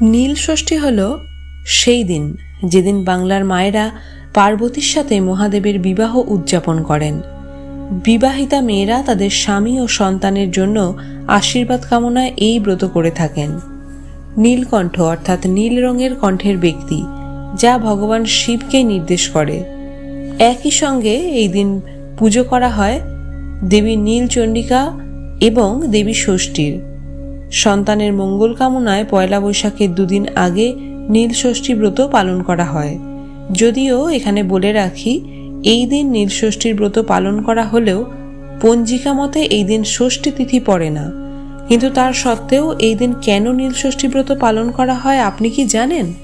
নীল ষষ্ঠী হল সেই দিন, যেদিন বাংলার মায়েরা পার্বতীর সাথে মহাদেবের বিবাহ উদযাপন করেন। বিবাহিতা মেয়েরা তাদের স্বামী ও সন্তানের জন্য আশীর্বাদ কামনায় এই ব্রত করে থাকেন। নীলকণ্ঠ অর্থাৎ নীল রঙের কণ্ঠের ব্যক্তি, যা ভগবান শিবকে নির্দেশ করে। একই সঙ্গে এই দিন পুজো করা হয় দেবী নীলচণ্ডিকা এবং দেবী ষষ্ঠীর। সন্তানের মঙ্গল কামনায় পয়লা বৈশাখের দুদিন আগে নীলষষ্ঠী ব্রত পালন করা হয়। যদিও এখানে বলে রাখি, এই দিন নীল ষষ্ঠীর ব্রত পালন করা হলেও পঞ্জিকা মতে এই দিন ষষ্ঠী তিথি পড়ে না। কিন্তু তার সত্ত্বেও এই দিন কেন নীল ষষ্ঠী ব্রত পালন করা হয় আপনি কি জানেন?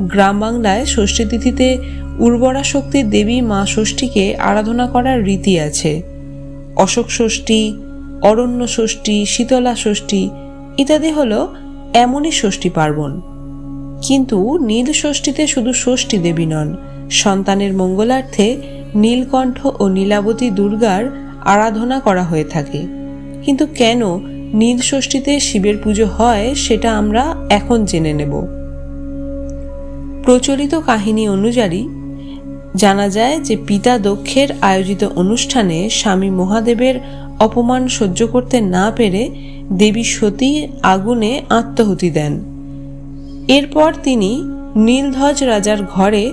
গ্রাম বাংলায় ষষ্ঠী তিথিতে উর্বরা শক্তির দেবী মা ষষ্ঠীকে আরাধনা করার রীতি আছে। অশোক ষষ্ঠী, অরণ্য ষষ্ঠী, শীতলা ষষ্ঠী ইত্যাদি হল এমনই ষষ্ঠী পার্বণ। কিন্তু নীল ষষ্ঠীতে শুধু ষষ্ঠী দেবী নন, সন্তানের মঙ্গলার্থে নীলকণ্ঠ ও নীলাবতী দুর্গার আরাধনা করা হয়ে থাকে। কিন্তু কেন নীল ষষ্ঠীতে শিবের পুজো হয় সেটা আমরা এখন জেনে নেব। প্রচলিত কাহিনী অনুযায়ী জানা যায় যে পিতা দক্ষের আয়োজিত অনুষ্ঠানে স্বামী মহাদেবের অপমান সহ্য করতে না পেরে দেবী সতী আগুনে আত্মহুতি দেন। এরপর তিনি নীলধ্বজ রাজার ঘরে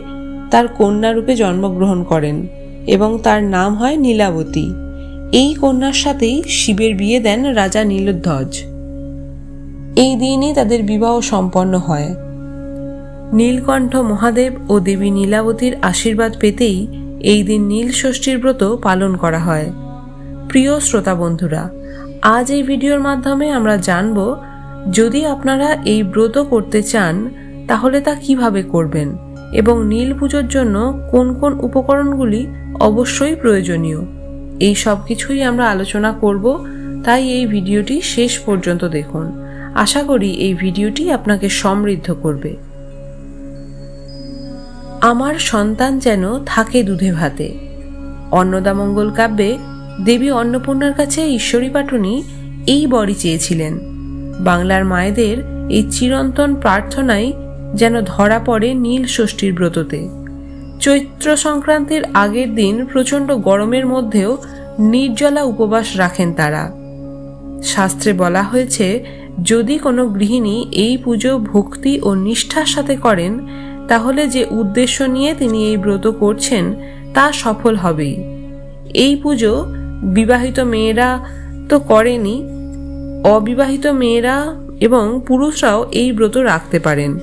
তার কন্যারূপে জন্মগ্রহণ করেন এবং তার নাম হয় নীলাবতী। এই কন্যার সাথেই শিবের বিয়ে দেন রাজা নীলধ্বজ। এই দিনই তাদের বিবাহ সম্পন্ন হয়। নীলকণ্ঠ মহাদেব ও দেবী নীলাবতীর আশীর্বাদ পেতেই এই দিন নীল ষষ্ঠীর ব্রত পালন করা হয়। প্রিয় শ্রোতা বন্ধুরা আজ এই ভিডিওর মাধ্যমে আমরা জানব, যদি আপনারা এই ব্রত করতে চান, তাহলে তা কীভাবে করবেন এবং নীল পুজোর জন্য কোন কোন উপকরণগুলি অবশ্যই প্রয়োজনীয়। এই সব কিছুই আমরা আলোচনা করব, তাই এই ভিডিওটি শেষ পর্যন্ত দেখুন। আশা করি এই ভিডিওটি আপনাকে সমৃদ্ধ করবে। আমার সন্তান যেন থাকে দুধে ভাতে। অন্নদামঙ্গল কাব্যে দেবী অন্নপূর্ণার কাছে ঈশ্বরী পাটনি এই বরই চেয়েছিলেন। বাংলার মায়েদের এই চিরন্তন প্রার্থনাই যেন ধরা পড়ে নীল ষষ্ঠীর ব্রততে। চৈত্র সংক্রান্তির আগের দিন প্রচণ্ড গরমের মধ্যেও নির্জলা উপবাস রাখেন তারা। শাস্ত্রে বলা হয়েছে, যদি কোনো গৃহিণী এই পুজো ভক্তি ও নিষ্ঠার সাথে করেন, তাহলে যে উদ্দেশ্য নিয়ে তিনি এই ব্রত করছেন, তা সফল হবেই। এই পুজো বিবাহিত মেয়েরা তো করেনি, অবিবাহিত মেয়েরা এবং পুরুষরাও এই ব্রত রাখতে পারেন।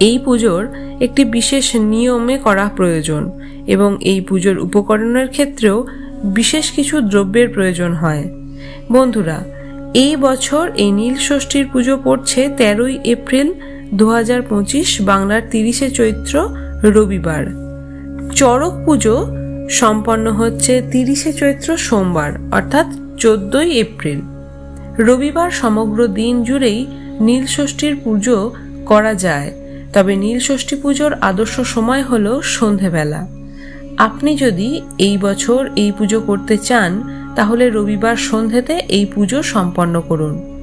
এই পুজোর একটি বিশেষ নিয়মে করা প্রয়োজন এবং এই পুজোর উপকরণের ক্ষেত্রেও বিশেষ কিছু দ্রব্যের প্রয়োজন হয়। বন্ধুরা, এই বছর এই নীল ষষ্ঠীর পুজো পড়ছে তেরোই এপ্রিল দু হাজার পঁচিশ, বাংলার তিরিশে চৈত্র রবিবার। চড়ক পুজো সম্পন্ন হচ্ছে তিরিশে চৈত্র সোমবার, অর্থাৎ চোদ্দই এপ্রিল। রবিবার সমগ্র দিন জুড়েই নীলষষ্ঠীর পুজো করা যায়। তবে নীল ষষ্ঠী পুজোর আদর্শ সময় হল সন্ধেবেলা। আপনি যদি এই বছর এই পুজো করতে চান, তাহলে রবিবার সন্ধেতে এই পুজো সম্পন্ন করুন।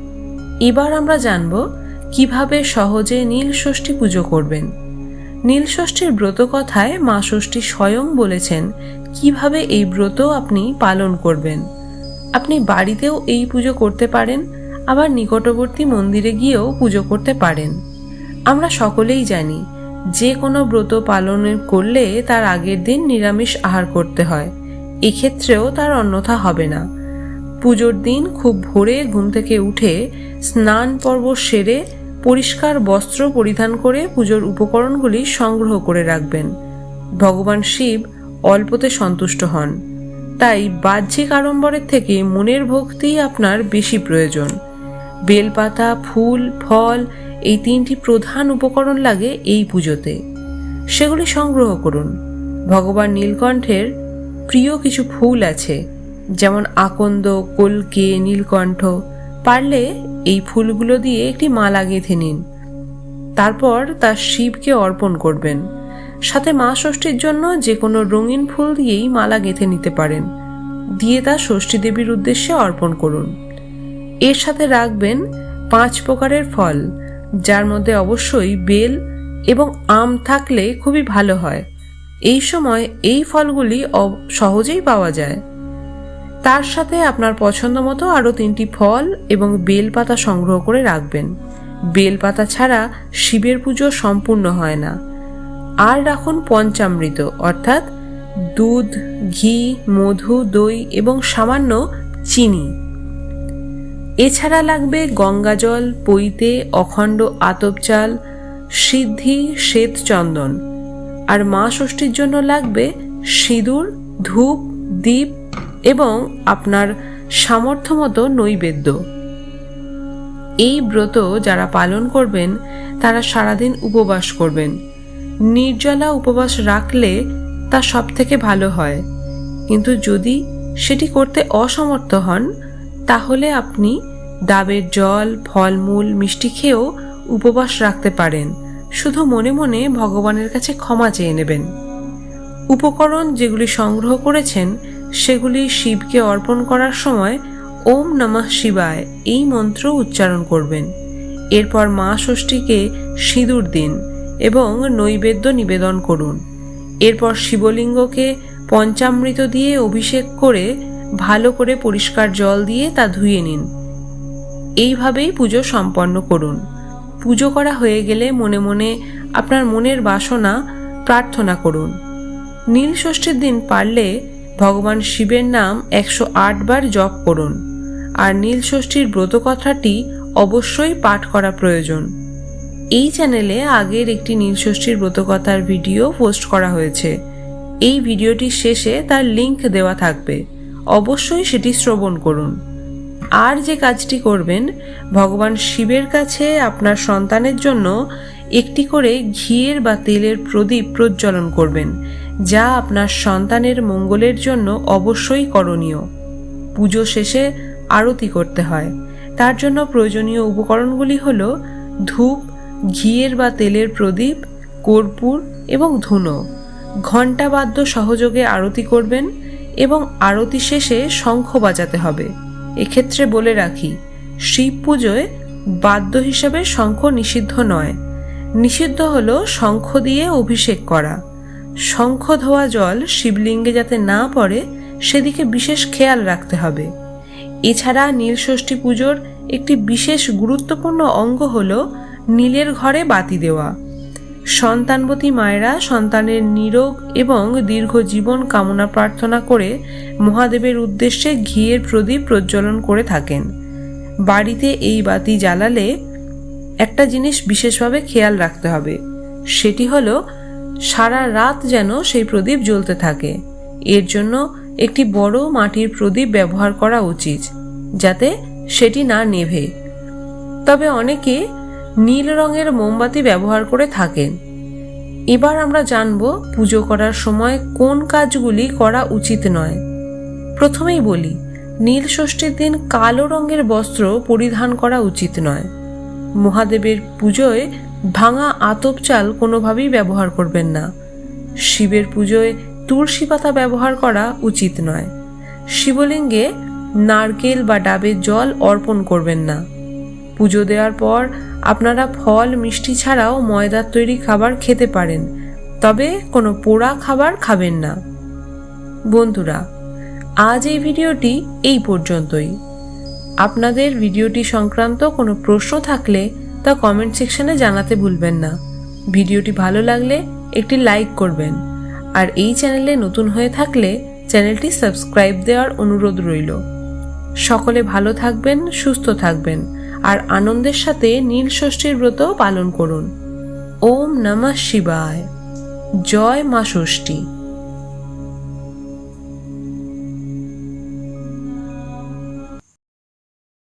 এবার আমরা জানব কীভাবে সহজে নীলষষ্ঠী পুজো করবেন। নীল ষষ্ঠীর ব্রত কথায় মা ষষ্ঠী স্বয়ং বলেছেন, কীভাবে এই ব্রত আপনি পালন করবেন? আপনি বাড়িতেও এই পুজো করতে পারেন, আবার নিকটবর্তী মন্দিরে গিয়েও পুজো করতে পারেন। আমরা সকলেই জানি, যে কোনো ব্রত পালন করলে তার আগের দিন নিরামিষ আহার করতে হয়। এক্ষেত্রেও তার অন্যথা হবে না। পুজোর দিন খুব ভোরে ঘুম থেকে উঠে স্নান পর্ব সেরে পরিষ্কার বস্ত্র পরিধান করে পুজোর উপকরণগুলি সংগ্রহ করে রাখবেন। ভগবান শিব অল্পতে সন্তুষ্ট হন। তাই বাহ্যিক আড়ম্বরের থেকে মনের ভক্তিই আপনার বেশি প্রয়োজন। বেলপাতা, ফুল, ফল, এই তিনটি প্রধান উপকরণ লাগে এই পুজোতে। সেগুলি সংগ্রহ করুন। ভগবান নীলকণ্ঠের প্রিয় কিছু ফুল আছে, যেমন আকন্দ, কলকে, নীলকণ্ঠ পারলে এই ফুলগুলো দিয়ে একটি মালা গেঁথে নিন। তারপর তা শিবকে অর্পণ করবেন। সাথে মা ষষ্ঠীর জন্য যে কোনো রঙিন ফুল দিয়েই মালা গেঁথে নিতে পারেন। দিয়ে তা ষষ্ঠী দেবীর উদ্দেশ্যে অর্পণ করুন। এর সাথে রাখবেন পাঁচ প্রকারের ফল, যার মধ্যে অবশ্যই বেল এবং আম থাকলে খুবই ভালো হয়। এই সময় এই ফলগুলি সহজেই পাওয়া যায়। তার সাথে আপনার পছন্দ মতো আরও তিনটি ফল এবং বেলপাতা সংগ্রহ করে রাখবেন। বেলপাতা ছাড়া শিবের পুজো সম্পূর্ণ হয় না। আর রাখুন পঞ্চামৃত, অর্থাৎ দুধ, ঘি, মধু, দই এবং সামান্য চিনি। এছাড়া লাগবে গঙ্গাজল, পৈতে, অখণ্ড আতপ চাল, সিদ্ধি, শ্বেত চন্দন। আর মা ষষ্ঠীর জন্য লাগবে সিঁদুর, ধূপ, দীপ এবং আপনার সামর্থ্য মতো নৈবেদ্য। এই ব্রত যারা পালন করবেন, তারা সারাদিন উপবাস করবেন। নির্জলা উপবাস রাখলে তা সব থেকে ভালো হয়। কিন্তু যদি সেটি করতে অসমর্থ হন, তাহলে আপনি ডাবের জল, ফলমূল, মিষ্টি খেয়েও উপবাস রাখতে পারেন। শুধু মনে মনে ভগবানের কাছে ক্ষমা চেয়ে নেবেন। উপকরণ যেগুলি সংগ্রহ করেছেন সেগুলি শিবকে অর্পণ করার সময় ওম নমঃ শিবায় এই মন্ত্র উচ্চারণ করবেন। এরপর মা ষষ্ঠীকে সিঁদুর দিন এবং নৈবেদ্য নিবেদন করুন। এরপর শিবলিঙ্গকে পঞ্চামৃত দিয়ে অভিষেক করে ভালো করে পরিষ্কার জল দিয়ে তা ধুয়ে নিন। এইভাবেই পুজো সম্পন্ন করুন। পুজো করা হয়ে গেলে মনে মনে আপনার মনের বাসনা প্রার্থনা করুন। নীল ষষ্ঠীর দিন পারলে ভগবান শিবের নাম একশো আট বার জপ করুন। আর নীল ষষ্ঠীর ব্রতকথাটি অবশ্যই পাঠ করা প্রয়োজন। এই চ্যানেলে আগের একটি নীলষষ্ঠীর ব্রতকথার ভিডিও পোস্ট করা হয়েছে। এই ভিডিওটির শেষে তার লিংক দেওয়া থাকবে। অবশ্যই সেটি শ্রবণ করুন। আর যে কাজটি করবেন, ভগবান শিবের কাছে আপনার সন্তানের জন্য একটি করে ঘিয়ের বা তেলের প্রদীপ প্রজ্বলন করবেন। যা আপনার সন্তানের মঙ্গলের জন্য অবশ্যই করণীয়। পুজো শেষে আরতি করতে হয়। তার জন্য প্রয়োজনীয় উপকরণগুলি হল ধূপ, ঘিয়ের বা তেলের প্রদীপ, কর্পূর এবং ধুনো। ঘণ্টাবাদ্য সহযোগে আরতি করবেন এবং আরতি শেষে শঙ্খ বাজাতে হবে। এক্ষেত্রে বলে রাখি, শিব পুজোয় বাদ্য হিসাবে শঙ্খ নিষিদ্ধ নয়। নিষিদ্ধ হল শঙ্খ দিয়ে অভিষেক করা। শঙ্খ ধোয়া জল শিবলিঙ্গে যাতে না পড়ে, সেদিকে বিশেষ খেয়াল রাখতে হবে। এছাড়া নীলষষ্ঠী পুজোর একটি বিশেষ গুরুত্বপূর্ণ অঙ্গ হল নীলের ঘরে বাতি দেওয়া। সন্তানবতী মায়েরা সন্তানের নিরোগ এবং দীর্ঘ জীবন কামনা প্রার্থনা করে মহাদেবের উদ্দেশ্যে ঘিয়ের প্রদীপ প্রজ্বলন করে থাকেন। বাড়িতে এই বাতি জ্বালালে একটা জিনিস বিশেষভাবে খেয়াল রাখতে হবে, সেটি হলো সারা রাত যেন সেই প্রদীপ জ্বলতে থাকে। এর জন্য একটি বড় মাটির প্রদীপ ব্যবহার করা উচিত, যাতে সেটি না নেভে। তবে অনেকে নীল রঙের মোমবাতি ব্যবহার করে থাকেন। এবার আমরা জানব পুজো করার সময় কোন কাজগুলি করা উচিত নয়। প্রথমেই বলি, নীল ষষ্ঠীর দিন কালো রঙের বস্ত্র পরিধান করা উচিত নয়। মহাদেবের পুজোয় ভাঙা আতপ চাল কোনোভাবেই ব্যবহার করবেন না। শিবের পুজোয় তুলসী পাতা ব্যবহার করা উচিত নয়। শিবলিঙ্গে নারকেল বা ডাবের জল অর্পণ করবেন না। পুজো দেওয়ার পর আপনারা ফল, মিষ্টি ছাড়াও ময়দার তৈরি খাবার খেতে পারেন, তবে কোনো পোড়া খাবার খাবেন না। বন্ধুরা, আজ এই ভিডিওটি এই পর্যন্তই। আপনাদের ভিডিওটি সংক্রান্ত কোনো প্রশ্ন থাকলে তা কমেন্ট সেকশনে জানাতে ভুলবেন না। ভিডিওটি ভালো লাগলে একটি লাইক করবেন। আর এই চ্যানেলে নতুন হয়ে থাকলে চ্যানেলটি সাবস্ক্রাইব দেওয়ার অনুরোধ রইল। সকলে ভালো থাকবেন, সুস্থ থাকবেন, আর আনন্দের সাথে নীল ষষ্ঠীর ব্রত পালন করুন। ওম নমঃ শিবায়। জয় মা ষষ্ঠী।